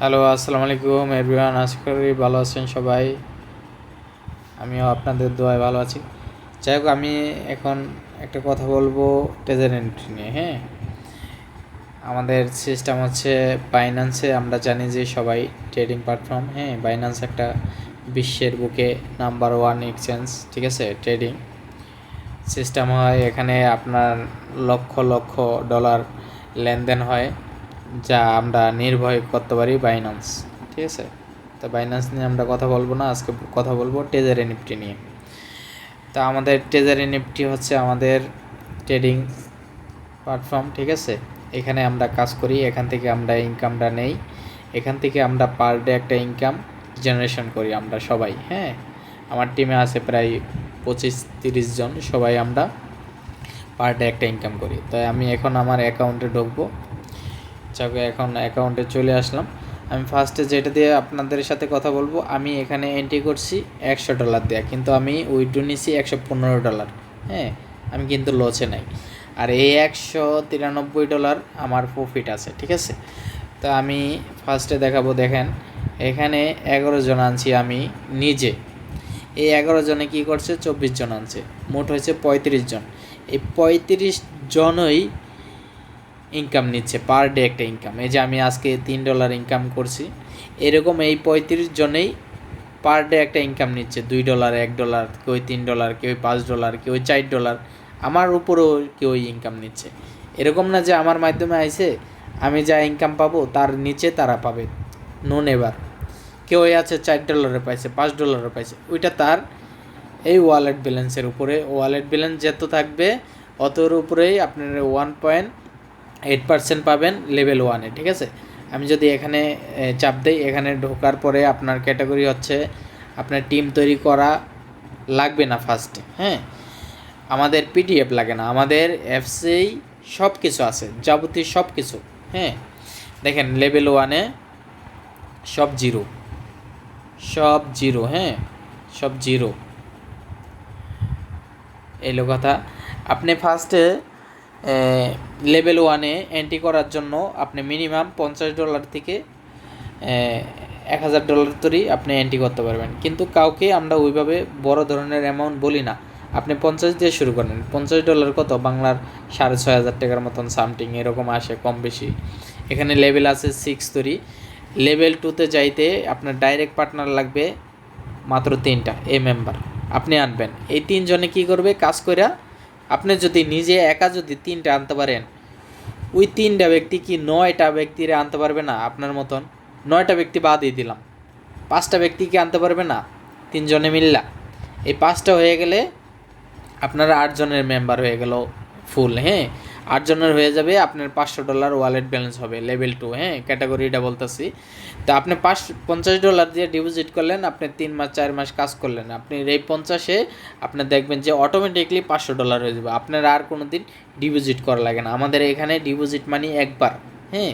Hello আসসালামু আলাইকুম everyone আশা করি ভালো আছেন সবাই। আমিও আপনাদের দোয়ায় ভালো আছি। যাই হোক, আমি এখন একটা কথা বলব ট্রেজার এন্ট্রি নিয়ে হ্যাঁ? আমাদের সিস্টেম হচ্ছে বাইন্যান্সে আমরা জানি যে সবাই ট্রেডিং প্ল্যাটফর্ম হ্যাঁ? বাইন্যান্স একটা বিশ্বের বুকে নাম্বার ওয়ান এক্সচেঞ্জ, ঠিক আছে? ট্রেডিং সিস্টেম হয়, এখানে আপনার লক্ষ লক্ষ ডলার লেনদেন হয়। যা আমরা নির্ভয় করতে পারি বাইন্যান্স ঠিক আছে? তো বাইন্যান্স নিয়ে আমরা কথা বলব না, আজকে কথা বলব টেজার এনএফটি নিয়ে। তো আমাদের টেজার এনএফটি হচ্ছে আমাদের ট্রেডিং প্ল্যাটফর্ম ঠিক আছে? এখানে আমরা কাজ করি, এখান থেকে আমরা ইনকামটা নেই। এখান থেকে আমরা পার ডে একটা ইনকাম জেনারেশন করি আমরা সবাই হ্যাঁ? আমার টিমে আছে প্রায় পঁচিশ তিরিশ জন, সবাই আমরা পার ডে একটা ইনকাম করি। তাই আমি এখন আমার অ্যাকাউন্টে ঢুকবো। যাকে এখন অ্যাকাউন্টে চলে আসলাম। আমি ফার্স্টে যেটা দিয়ে আপনাদের সাথে কথা বলব, আমি এখানে এন্ট্রি করছি একশো ডলার দেওয়া কিন্তু আমি উইড্রো নিছি একশো পনেরো ডলার হ্যাঁ আমি কিন্তু লসে নাই। আর এই একশো তিরানব্বই ডলার আমার প্রফিট আছে, ঠিক আছে? তো আমি ফার্স্টে দেখাবো, দেখেন, এখানে এগারো জন আনছি আমি নিজে। এই এগারো জনে কি করছে? চব্বিশ জন আনছে। মোট হয়েছে পঁয়ত্রিশ জন। এই পঁয়ত্রিশ জনই ইনকাম নিচ্ছে পার ডে একটা ইনকাম এই যে আমি আজকে তিন ডলার ইনকাম করছি, এরকম এই পঁয়ত্রিশ জনেই পার ডে একটা ইনকাম নিচ্ছে, দুই ডলার এক ডলার কেউ তিন ডলার কেউ পাঁচ ডলার কেউ চার ডলার আমার উপরেও কেউ ইনকাম নিচ্ছে। এরকম না যে আমার মাধ্যমে আইসে আমি যা ইনকাম পাবো, তার নিচে তারা পাবে। নো নেবার কেউ আছে চার ডলারে পাইছে, পাঁচ ডলারে পাইছে, ওইটা তার এই ওয়ালেট ব্যালেন্সের উপরে। ওয়ালেট ব্যালেন্স যত থাকবে, অতর উপরেই আপনার ওয়ান পয়েন্ট এইট পার্সেন্ট পাবেন লেভেল ওয়ানে ঠিক আছে? আমি যদি এখানে চাপ দিই, এখানে ঢোকার পরে আপনার ক্যাটাগরি হচ্ছে আপনার টিম তৈরি করা লাগবে না ফার্স্টে হ্যাঁ? আমাদের পিডিএফ লাগে না, আমাদের অ্যাপসেই সব কিছু আছে, যাবতীয় সব কিছু হ্যাঁ? দেখেন লেভেল ওয়ানে সব জিরো সব জিরো হ্যাঁ? সব জিরো এলো কথা আপনি ফার্স্টে লেভেল ওয়ানে এন্ট্রি করার জন্য আপনি মিনিমাম পঞ্চাশ ডলার থেকে এক হাজার ডলার তৈরি আপনি এন্ট্রি করতে পারবেন। কিন্তু কাউকে আমরা ওইভাবে বড় ধরনের অ্যামাউন্ট বলি না। আপনি পঞ্চাশ দিয়ে শুরু করেন। পঞ্চাশ ডলার কত? বাংলার সাড়ে ছয় হাজার টাকার মতন সামথিং এরকম আসে কম বেশি। এখানে লেভেল আছে সিক্স তরি। লেভেল টুতে যাইতে আপনার ডাইরেক্ট পার্টনার লাগবে মাত্র তিনটা এ মেম্বার আপনি আনবেন। এই তিনজনে কি করবে? কাজ কইরা আপনি যদি নিজে একা যদি তিনটা আনতে পারেন, ওই তিনটা ব্যক্তি কি নয়টা ব্যক্তিরে আনতে পারবে না? আপনার মতন নয়টা ব্যক্তি বাদই দিলাম। পাঁচটা ব্যক্তি কি আনতে পারবে না? তিনজনে মিললা। এই পাঁচটা হয়ে গেলে আপনার আটজনের মেম্বার হয়ে গেল ফুল হ্যাঁ? আটজনের হয়ে যাবে, আপনার পাঁচশো ডলার ওয়ালেট ব্যালেন্স হবে লেভেল টু হ্যাঁ ক্যাটাগরিটা বলতেছি। তো আপনি পাঁচ, পঞ্চাশ ডলার দিয়ে ডিপোজিট করলেন, আপনি তিন মাস, চার মাস কাজ করলেন। আপনি এই পঞ্চাশে আপনি দেখবেন যে অটোমেটিকলি পাঁচশো ডলার হয়ে যাবে। আপনার আর কোনো দিন ডিপোজিট করা লাগে না। আমাদের এখানে ডিপোজিট মানি একবার হ্যাঁ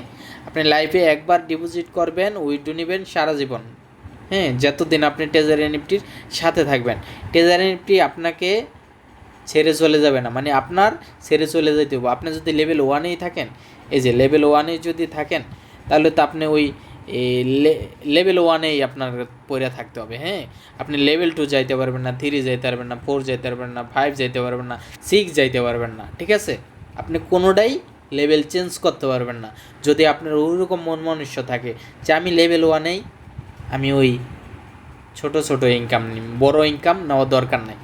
আপনি লাইফে একবার ডিপোজিট করবেন উইড্রো নেবেন সারা জীবন। হ্যাঁ যতদিন আপনি টেজার এনএফটির সাথে থাকবেন। টেজার এনএফটি আপনাকে ছেড়ে চলে যাবে না। মানে আপনার ছেড়ে চলে যেতে হবে আপনি যদি লেভেল ওয়ানেই থাকেন, এই যে লেভেল ওয়ানে যদি থাকেন, তাহলে তো আপনি ওই লেভেল ওয়ানেই আপনার পড়ে থাকতে হবে হ্যাঁ? আপনি লেভেল টু যাইতে পারবেন না থ্রি যাইতে পারবেন না ফোর যাইতে পারবেন না ফাইভ যাইতে পারবেন না সিক্স যাইতে পারবেন না, ঠিক আছে? আপনি কোনোটাই লেভেল চেঞ্জ করতে পারবেন না। যদি আপনার ওইরকম মন মনুষ্য থাকে যে আমি লেভেল ওয়ানেই আমি ওই ছোট ছোট ইনকাম নিই বড় ইনকাম নেওয়ার দরকার নাই।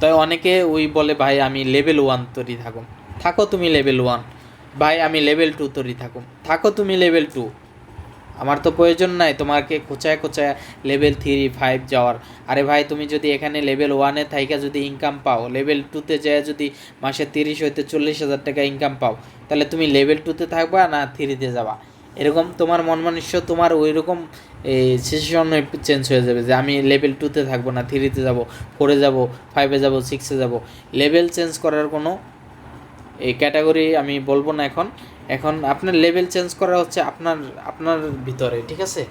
তাই অনেকে ওই বলে, ভাই, আমি লেভেল ওয়ান তৈরি থাকুম। থাকো তুমি লেভেল ওয়ান ভাই, আমি লেভেল টু তৈরি থাকুম। থাকো তুমি লেভেল টু আমার তো প্রয়োজন নাই তোমাকে খোঁচায় খোঁচায় লেভেল থ্রি ফাইভ যাওয়ার। আরে ভাই, তুমি যদি এখানে লেভেল ওয়ানে থাইকা যদি ইনকাম পাও লেভেল টুতে যায় যদি মাসে তিরিশ হইতে চল্লিশ হাজার টাকা ইনকাম পাও, তাহলে তুমি লেভেল টুতে থাকবা না থ্রিতে যাবা? এরকম তোমার মন মানুষ্য তোমার ওই রকম এই সিচুয়েশন চেঞ্জ হয়ে যাবে যে আমি লেভেল টুতে থাকব না থ্রিতে যাব ফোরে যাব ফাইভে যাব সিক্সে যাব। লেভেল চেঞ্জ করার কোনো এই ক্যাটাগরি আমি বলব না এখন। এখন আপনার লেভেল চেঞ্জ করা হচ্ছে আপনার আপনার ভিতরে, ঠিক আছে?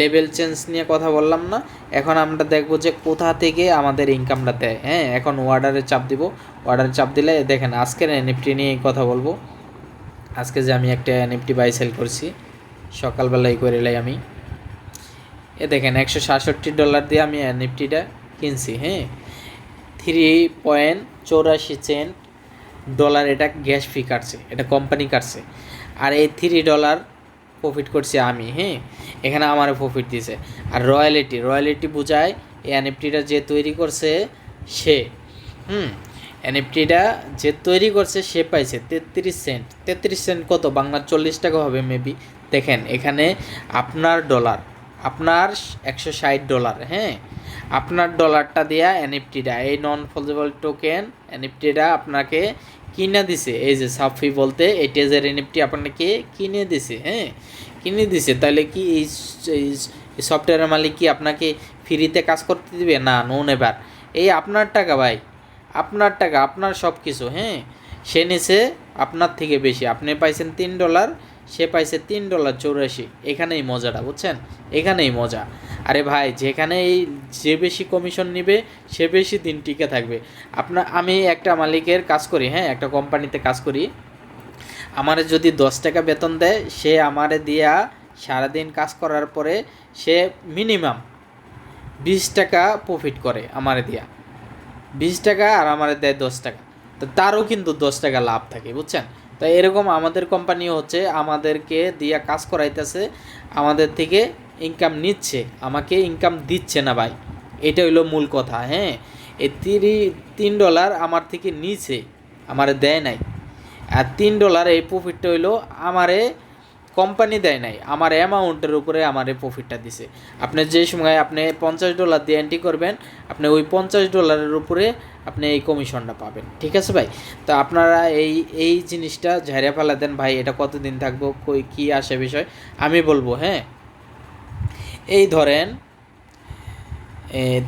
লেভেল চেঞ্জ নিয়ে কথা বললাম না। এখন আমরা দেখব যে কোথা থেকে আমাদের ইনকামটা দেয়। হ্যাঁ এখন ওয়ার্ডারে চাপ দিব। ওয়ার্ডারে চাপ দিলে দেখেন, আজকের এনএফটি নিয়ে কথা বলব। আজকে যে আমি একটা এনএফটি বাই সেল করছি, সকালবেলায় করে আমি। এ দেখেন, একশো সাতষট্টি ডলার দিয়ে আমি এনএফটিটা কিনছি হ্যাঁ? থ্রি পয়েন্ট চৌরাশি সেন্ট ডলার এটা গ্যাস ফি কাটছে, এটা কোম্পানি কাটছে। আর এই থ্রি ডলার প্রফিট করছি আমি হ্যাঁ? এখানে আমার প্রফিট দিছে। আর রয়্যালিটি রয়্যালিটি বোঝায় এই এনএফটিটা যে তৈরি করছে সে, হুম? এনএফটিটা যে তৈরি করছে সে পাইছে তেত্রিশ সেন্ট তেত্রিশ সেন্ট কত? বাংলার চল্লিশ টাকা হবে মেবি দেখেন, এখানে আপনার ডলার আপনার একশো ষাট ডলার হ্যাঁ? আপনার ডলারটা দেয়া এনএফটিটা এই নন ফলজেবল টোকেন এনএফটিটা আপনাকে কিনে দিছে। এই যে সাফি বলতে, এই টেজের এনএফটি আপনাকে কিনে দিছে হ্যাঁ? কিনে দিছে, তাহলে কি এই সফটওয়্যারের মালিক কি আপনাকে ফ্রিতে কাজ করতে দিবে? না নো নেবার এই আপনার টাকা ভাই, আপনার টাকা, আপনার সব কিছু হ্যাঁ? সে নিছে আপনার থেকে বেশি, আপনি পাইছেন তিন ডলার সে পাইছে তিন ডলার চৌরাশি। এখানেই মজাটা, বুঝছেন? এখানেই মজা। আরে ভাই, যেখানে এই যে বেশি কমিশন নিবে, সে বেশি দিন টিকে থাকবে। আপনার, আমি একটা মালিকের কাজ করি হ্যাঁ? একটা কোম্পানিতে কাজ করি। আমারে যদি দশ টাকা বেতন দেয়, সে আমারে দিয়া সারাদিন কাজ করার পরে সে মিনিমাম বিশ টাকা প্রফিট করে আমারে দিয়া। বিশ টাকা আর আমারে দেয় দশ টাকা। তো তারও কিন্তু দশ টাকা লাভ থাকে, বুঝছেন? তো এরকম আমাদের কোম্পানিও হচ্ছে আমাদেরকে দিয়া কাজ করাইতেছে, আমাদের থেকে ইনকাম নিচ্ছে, আমাকে ইনকাম দিচ্ছে না ভাই। এটা হইল মূল কথা হ্যাঁ? এই তিরি, তিন ডলার আমার থেকে নিছে, আমারে দেয় নাই। আর তিন ডলার এই প্রফিটটা হইল আমারে কোম্পানি দেয় নাই, আমার অ্যামাউন্টের উপরে আমার এই প্রফিটটা দিছে। আপনি যে সময় আপনি পঞ্চাশ ডলার দিয়ে এন্ট্রি করবেন, আপনি ওই পঞ্চাশ ডলারের উপরে আপনি এই কমিশনটা পাবেন। ঠিক আছে ভাই? তো আপনারা এই এই জিনিসটা ঝাড়িয়ে ফেলা দেন ভাই, এটা কতদিন থাকব, কই, কী আসে বিষয়, আমি বলব হ্যাঁ? এই ধরেন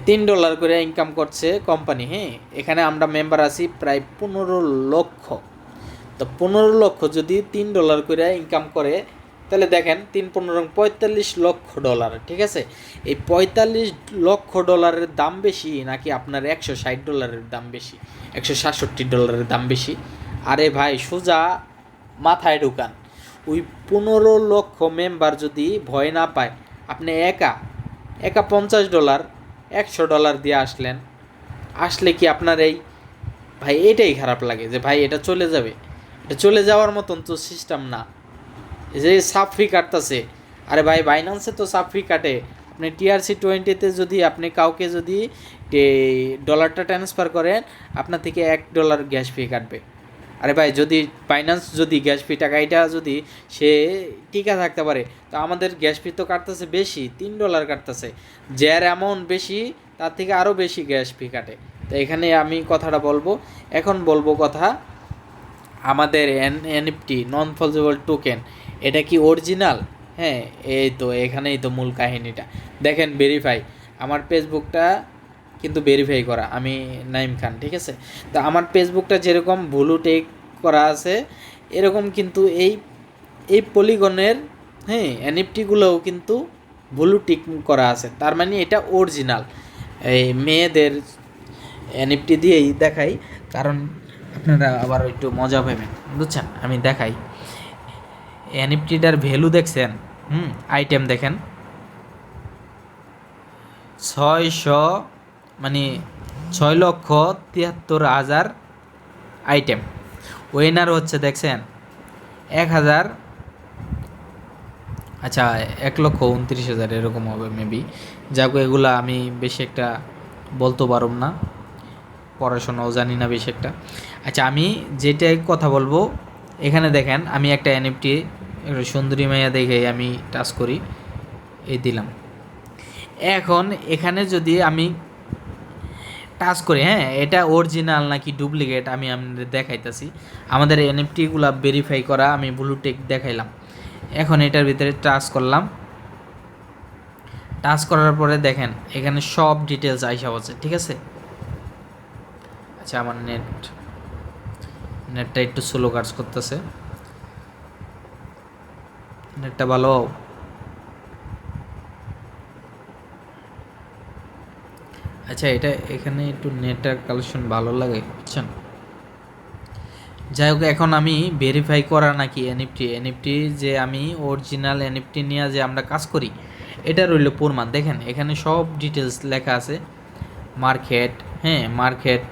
তিন ডলার করে ইনকাম করছে কোম্পানি হ্যাঁ? এখানে আমরা মেম্বার আছি প্রায় পনেরো লক্ষ। তো পনেরো লক্ষ যদি তিন ডলার করে ইনকাম করে, তাহলে দেখেন তিন পনেরো পঁয়তাল্লিশ লক্ষ ডলার ঠিক আছে? এই পঁয়তাল্লিশ লক্ষ ডলারের দাম বেশি নাকি আপনার একশো ষাট ডলারের দাম বেশি? একশো সাতষট্টি ডলারের দাম বেশি? আরে ভাই, সোজা মাথায় ঢুকান। ওই পনেরো লক্ষ মেম্বার যদি ভয় না পায়, আপনি একা একা পঞ্চাশ ডলার একশো ডলার দিয়ে আসলেন। আসলে কি আপনার এই, ভাই, এটাই খারাপ লাগে যে ভাই, এটা চলে যাবে। এটা চলে যাওয়ার মতন তো সিস্টেম না। যে সাফি কাটতেছে। আরে ভাই বাইন্যান্সে তো সাফি কাটে। আপনি টিআরসি টোয়েন্টিতে যদি আপনি কাউকে যদি ডলারটা ট্রান্সফার করেন, আপনার থেকে এক ডলার গ্যাস ফি কাটবে। আরে ভাই, যদি ফাইন্যান্স যদি গ্যাস ফি টাকা, এটা যদি সে টিকা থাকতে পারে, তো আমাদের গ্যাস ফি তো কাটতেছে বেশি, তিন ডলার কাটতেছে। যার অ্যামাউন্ট বেশি, তার থেকে আরও বেশি গ্যাস ফি কাটে। তো এখানে আমি কথাটা বলব। এখন বলব কথা আমাদের N, NFT non fungible token এটা কি অরিজিনাল হ্যাঁ এই তো, এখানেই তো মূল কাহিনীটা। দেখেন ভেরিফাই আমার ফেসবুকটা কিন্তু ভেরিফাই করা, আমি নাইম খান, ঠিক আছে? তো আমার ফেসবুকটা যেরকম ভুলু টেক করা আছে, এরকম কিন্তু এই এই পলিগনের হ্যাঁ এনএফটিগুলোও কিন্তু ভুলু টিক করা আছে, তার মানে এটা অরিজিনাল এই মেয়েদের এনএফটি দিয়েই দেখাই, কারণ আপনারা আবার একটু মজা পাবেন, বুঝছেন? আমি দেখাই। এনএফটিটার ভ্যালু দেখছেন? হুম আইটেম দেখেন। ছয়শো মানে ছয় লক্ষ তিয়াত্তর হাজার আইটেম ওয়েনার হচ্ছে, দেখছেন? এক হাজার আচ্ছা এক লক্ষ উনত্রিশ হাজার, এরকম হবে মেবি যাক, এগুলো আমি বেশি একটা বলতে পারব না। পড়াশোনাও জানি না বেশি একটা। আচ্ছা আমি যেটাই কথা বলব, এখানে দেখেন আমি একটা এনএফটি সুন্দরী মেয়া দেখে আমি টাচ করি, এই দিলাম। এখন এখানে যদি আমি টাচ করি হ্যাঁ এটা অরিজিনাল নাকি ডুপ্লিকেট আমি আপনাদের দেখাইতেছি। আমাদের এনএফটিগুলো ভেরিফাই করা আমি ব্লুটেক দেখাইলাম। এখন এটার ভিতরে টাচ করলাম। টাচ করার পরে দেখেন, এখানে সব ডিটেলস আইসা আছে ঠিক আছে? আচ্ছা আমার নেট নেটটা একটু স্লো কাজ করতেছে। নেটটা ভালো? আচ্ছা এটা এখানে একটু নেটওয়ার্ক কালেকশন ভালো লাগে, বুঝছেন? যাই হোক, এখন আমি ভেরিফাই করা নাকি এনএফটি এনএফটি যে আমি অরিজিনাল এনএফটি নিয়ে যে আমরা কাজ করি, এটা রইল প্রমাণ। দেখেন, এখানে সব ডিটেলস লেখা আছে। মার্কেট হ্যাঁ মার্কেট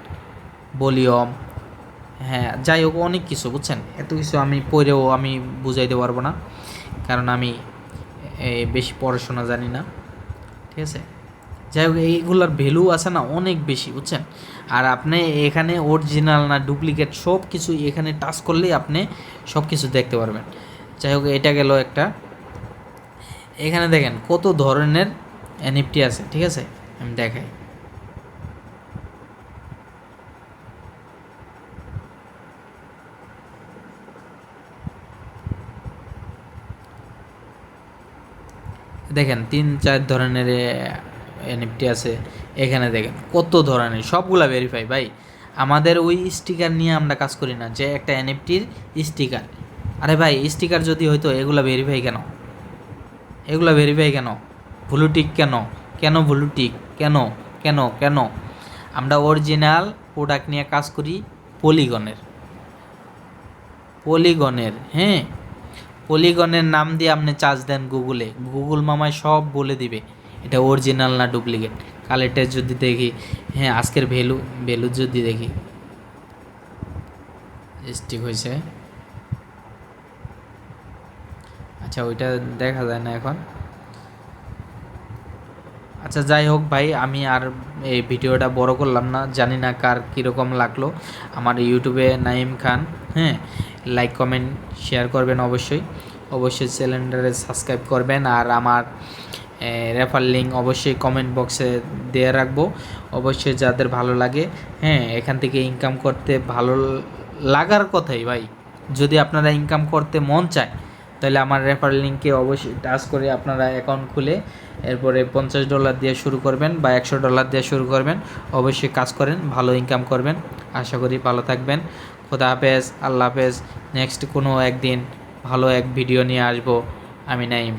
ভলিউম হ্যাঁ যাই হোক, অনেক কিছু, বুঝছেন? এত কিছু আমি পড়েও আমি বুঝাইতে পারব না, কারণ আমি বেশি পড়াশোনা জানি না, ঠিক আছে? যাই হোক, এইগুলোর ভ্যালু আছে না অনেক বেশি, বুঝছেন? আর আপনি এখানে অরিজিনাল না ডুপ্লিকেট সব কিছু এখানে টাচ করলেই আপনি সব কিছু দেখতে পারবেন। যাই হোক, এটা গেল একটা। এখানে দেখেন কত ধরনের এনএফটি আছে, ঠিক আছে? আমি দেখাই। দেখেন, তিন, চার ধরনের এনএফটি আছে। এখানে দেখেন, কত ধরনের, সবগুলা ভেরিফাই ভাই। আমাদের ওই স্টিকার নিয়ে আমরা কাজ করি না, যে একটা এনএফটির স্টিকার আরে ভাই স্টিকার যদি হয়তো এগুলা ভেরিফাই কেন? এগুলা ভেরিফাই কেন? ভুলুটিক কেন? কেন ভুলুটিক কেন? কেন? কেন? আমরা অরিজিনাল প্রোডাক্ট নিয়ে কাজ করি পলিগনের পলিগনের হ্যাঁ? পলিগনের নাম দিয়ে আপনি চার্জ দেন গুগলে গুগল মামায় সব বলে দিবে। এটা অরিজিনাল না ডুপ্লিকেট কালেরটা যদি দেখি হ্যাঁ আজকের ভ্যালু ভ্যালু যদি দেখি। স্টিক হয়েছে। আচ্ছা ওইটা দেখা যায় না এখন। আচ্ছা যাই হোক ভাই, আমি আর এই ভিডিওটা বড় করলাম না। জানি না কার কীরকম লাগল। আমার ইউটিউবে নাইম খান হ্যাঁ লাইক কমেন্ট শেয়ার করবেন অবশ্যই। অবশ্যই চ্যানেলটারে সাবস্ক্রাইব করবেন আর আমার রেফার লিঙ্ক অবশ্যই কমেন্ট বক্সে দিয়ে রাখব। অবশ্যই যাদের ভালো লাগে হ্যাঁ এখান থেকে ইনকাম করতে ভালো লাগার কথাই ভাই। যদি আপনারা ইনকাম করতে মন চায়, তাহলে আমার রেফার লিঙ্কে অবশ্যই টাচ করে আপনারা অ্যাকাউন্ট খুলে এরপরে পঞ্চাশ ডলার দিয়ে শুরু করবেন বা একশো ডলার দিয়ে শুরু করবেন। অবশ্যই কাজ করেন, ভালো ইনকাম করবেন। আশা করি ভালো থাকবেন। খোদা হাফেজ আল্লাহ হাফেজ। নেক্সট কোনো একদিন ভালো এক ভিডিও নিয়ে আসব। আমি নাইম